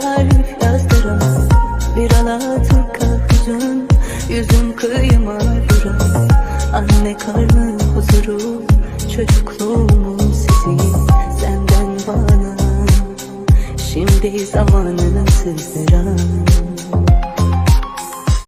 tarih yazdıramaz Bir alatı kahkücüm Yüzüm kıyıma duramaz Anne karnı huzuru. Çocukluğumun sesi. Senden bana. Şimdi zamanı sızdıran